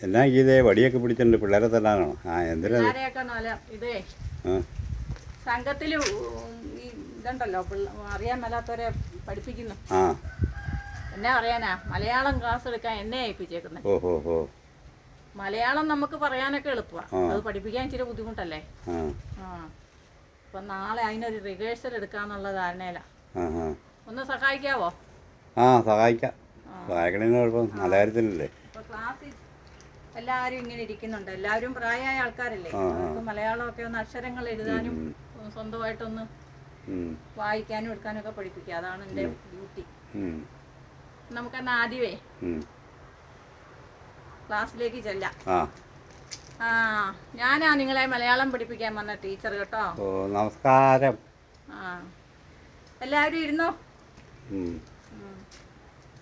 എന്നാ ഇതേ വടിയൊക്കെ പിടിച്ചിട്ടുണ്ട് പിള്ളേരെ തല്ലാനാണോ? ആ എന്തിനാ ഇത്? സംഘത്തിൽ സംഘത്തിൽ ഇതുണ്ടല്ലോ അറിയാൻ മേലാത്തവരെ പഠിപ്പിക്കുന്നു. ആ. എന്നാ അറിയാനാ? മലയാളം ക്ലാസ് എടുക്കാൻ എന്നെ ഏൽപ്പിച്ചേക്കുന്നത് ഓഹോ മലയാളം നമുക്ക് പറയാനൊക്കെ എളുപ്പമാണ് അത് പഠിപ്പിക്കാൻ ഇച്ചിരി ബുദ്ധിമുട്ടല്ലേ? ആ. ആ. നാളെ അതിനൊരു റിഹേഴ്സൽ എടുക്കാന്നുള്ള ധാരണയിലാ. ഒന്ന് സഹായിക്കാവോ? ആ സഹായിക്കാം. സഹായിക്കണേന് കുഴപ്പം നല്ല കാര്യത്തിലല്ലേ ക്ലാസ്സിൽ എല്ലാവരും ഇങ്ങനെ ഇരിക്കുന്നുണ്ട്. എല്ലാവരും പ്രായമായ ആൾക്കാരല്ലേ. അവർക്ക് മലയാളമൊക്കെ ഒന്ന് അക്ഷരങ്ങൾ എഴുതാനും സ്വന്തമായിട്ടൊന്ന് വായിക്കാനും എടുക്കാനും ഒക്കെ പഠിപ്പിക്കുക. അതാണ് എന്റെ ഡ്യൂട്ടി. നമുക്ക് നമുക്കെന്നാ ആദ്യമേ. ക്ലാസ്സിലേക്ക് ചെല്ലാം. ആ. ഞാനാ നിങ്ങളെ മലയാളം പഠിപ്പിക്കാൻ വന്ന ടീച്ചർ കേട്ടോ. നമസ്കാരം. ആ. എല്ലാവരും ഇരുന്നോ.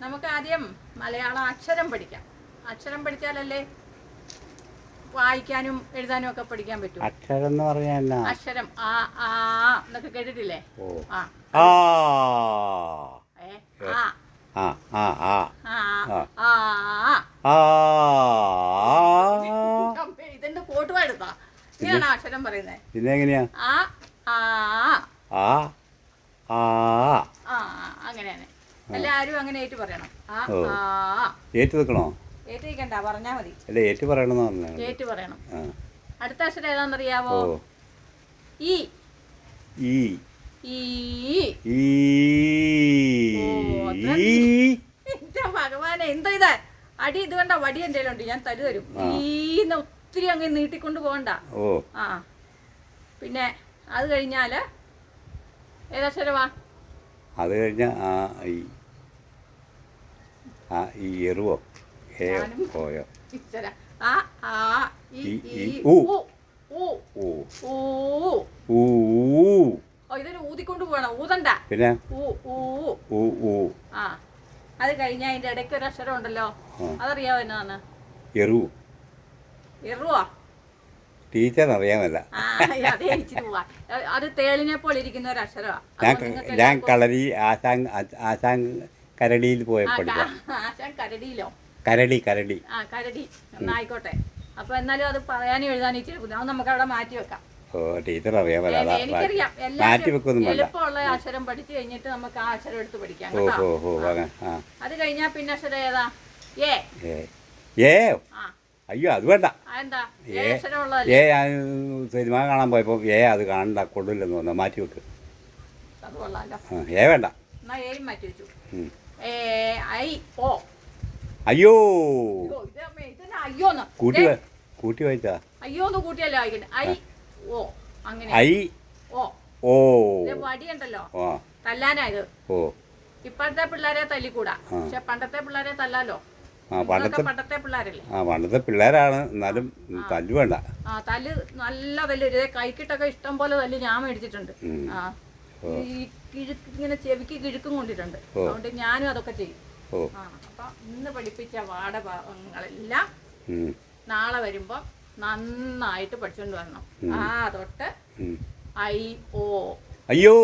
നമുക്ക് ആദ്യം മലയാളം അക്ഷരം പഠിക്കാം. അക്ഷരം പഠിച്ചാലല്ലേ വായിക്കാനും എഴുതാനും ഒക്കെ പഠിക്കാൻ പറ്റും. അക്ഷരം എന്ന് പറഞ്ഞാൽ എന്നാ? അക്ഷരം ആ ആ എന്നൊക്കെ കേട്ടിട്ടില്ലേ? ഓ. ആ. ആ. ഏ ആ. ആ ആ ആ. ആ ആ. ആ. ആ. അമ്മേ, ഇതെന്റെ കോട്ട് എടുത്താ ഇങ്ങനെയാണ് അക്ഷരം പറയുന്നത് പിന്നെ എങ്ങനെയാ? ആ ആ. ആ ആ. ആ അങ്ങനെയാണ്. എല്ലാവരും അങ്ങനെ ഏറ്റു പറയണം. ആ ഓ. ആ. ഏറ്റു നിൽക്കണോ ഏറ്റിരിക്കണ്ട പറഞ്ഞാ മതി. അല്ല ഏറ്റു പറയണമെന്ന് പറഞ്ഞു ഏറ്റു പറയണം. ആ. അടുത്ത അക്ഷരം ഏതാണെന്നറിയാവോ? ഈ. ഈ. ഭഗവാനെ എന്താ ഇത്? അടി ഇത് വേണ്ട വടി എന്തെങ്കിലും ഉണ്ട് ഞാൻ തരു തരും. ഈന്ന് ഒത്തിരി അങ്ങ് നീട്ടിക്കൊണ്ട് പോകണ്ട. ആ. പിന്നെ അത് കഴിഞ്ഞാൽ ഏതക്ഷരമാ അത് കഴിഞ്ഞ ആ ഈ. ആ ഈ എറുവോ? ഞാനും- ഓയോ. ആ ആ ഇ ഈ, ഉ ഉ ഉ ഊ ഇതിന് ഊതിക്കൊണ്ട് പോകണം. ഊതണ്ട. പിന്നെ? ആ അത് കഴിഞ്ഞ അതിന്റെ ഇടയ്ക്ക് ഒരു അക്ഷരം ഉണ്ടല്ലോ. അതറിയാവോ എന്നാണ് എറു. ഇറുവാ ടീച്ചർ അറിയാമല്ല അതേ തേളിനെ പോലെ ഇരിക്കുന്ന ഒരു അക്ഷരമാ ഞാൻ കളരി ആശാൻ ആശാൻ കരടിയിൽ പോയപ്പോഴാ പഠിക്കാം ആശാൻ കരടിയിലോ? കരടി കരടി. ആ കരടി. എന്നായിക്കോട്ടെ അപ്പൊ എന്നാലും അത് പറയാനും എഴുതാനും ഇച്ചിരി ബുദ്ധിമുട്ട്. നമുക്ക് അവിടെ മാറ്റി വെക്കാം. ഓ ടീച്ചർ അതാ എനിക്കറിയാം മാറ്റി വെക്കൊന്നും വേണ്ട. എളുപ്പമുള്ള അക്ഷരം പഠിച്ചു കഴിഞ്ഞിട്ട് നമുക്ക് ആ അക്ഷരം എടുത്ത് പഠിക്കാം ഓ കേട്ടോ? ഓ ഓ അങ്ങനെ ആ. അത് കഴിഞ്ഞാ പിന്നെ അക്ഷരം ഏതാ? ഏ ഏ ഏ ആ. അയ്യോ അത് വേണ്ട. അതെന്താ ഏ ഏ. അക്ഷരം ഉള്ളതല്ലേ ഏ ഞാൻ സിനിമ കാണാൻ പോയപ്പോൾ ഏ അത് കാണണ്ട കൊള്ളില്ലെന്ന് തോന്നുന്നു. മാറ്റി വെക്ക്. അത് കൊള്ളാലോ. ആ, ഏ വേണ്ട. എന്നാ ഏയും മാറ്റി വെച്ചു. ഉം. ഏ ഐ ഓ അയ്യോ. അയ്യോ, കൂട്ടി കൂട്ടി വായിച്ചാ? കൂട്ടിയല്ലേ വായിക്കണേ ഐ ഓ അങ്ങനെ. ഐ ഓ. ഓ. വടിയുണ്ടല്ലോ. ഓ. ഇപ്പോഴത്തെ പിള്ളേരെ തല്ലിക്കൂടാ. പക്ഷെ പണ്ടത്തെ പിള്ളേരെ തല്ലാലോ? പണ്ടത്തെ പണ്ടത്തെ പിള്ളേരല്ലേ? ആ പണ്ടത്തെ പിള്ളേരാണ്. എന്നാലും തല്ല് വേണ്ട ആ തല്ല് നല്ല തല്ല്. ഇതേ കൈക്കിട്ടൊക്കെ ഇഷ്ടം പോലെ തല്ല് ഞാൻ മേടിച്ചിട്ടുണ്ട്. ആ. ഈ കിഴുക്ക് ഇങ്ങനെ ചെവിക്ക് കിഴുക്കും കൊണ്ടിട്ടുണ്ട്. അതുകൊണ്ട് ഞാനും അതൊക്കെ ചെയ്യും. അപ്പൊ ഇന്ന് പഠിപ്പിച്ച പാഠഭാഗങ്ങളെല്ലാം നാളെ വരുമ്പോ നന്നായിട്ട് പഠിച്ചോണ്ട് വരണം. ആ തൊട്ട് ഐ ഓ. അയ്യോ.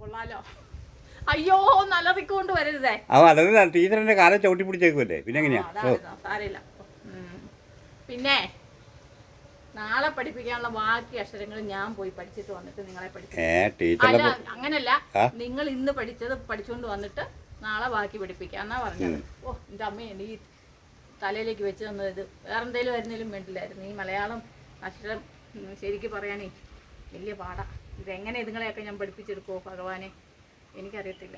കൊള്ളാലോ. അയ്യോ നല്ലതിക്കൊണ്ട് വരരുതേ. ആ അല്ല ടീച്ചറിന്റെ കാലം ചവിട്ടി പിടിച്ചേക്കുമല്ലേ പിന്നെ എങ്ങനെയാ? സാരമില്ല. പിന്നെ നാളെ പഠിപ്പിക്കാനുള്ള ബാക്കി അക്ഷരങ്ങൾ ഞാൻ പോയി പഠിച്ചിട്ട് വന്നിട്ട് നിങ്ങളെ പഠിപ്പിക്കും. അങ്ങനല്ല. നിങ്ങൾ ഇന്ന് പഠിച്ചത് പഠിച്ചുകൊണ്ട് വന്നിട്ട് നാളെ ബാക്കി പിടിപ്പിക്കാം എന്നാ പറഞ്ഞത്? ഓ എന്റെ അമ്മ എന്റെ ഈ തലയിലേക്ക് വെച്ച് തന്നത് ഇത് വേറെ എന്തെങ്കിലും വരുന്നതിലും വേണ്ടില്ലായിരുന്നു. ഈ മലയാളം അക്ഷരം ശരിക്കും പറയാനേ വലിയ പാടാ. ഇതെങ്ങനെ ഇതുങ്ങളെയൊക്കെ ഞാൻ പഠിപ്പിച്ചെടുക്കുമോ ഭഗവാനെ? എനിക്കറിയത്തില്ല.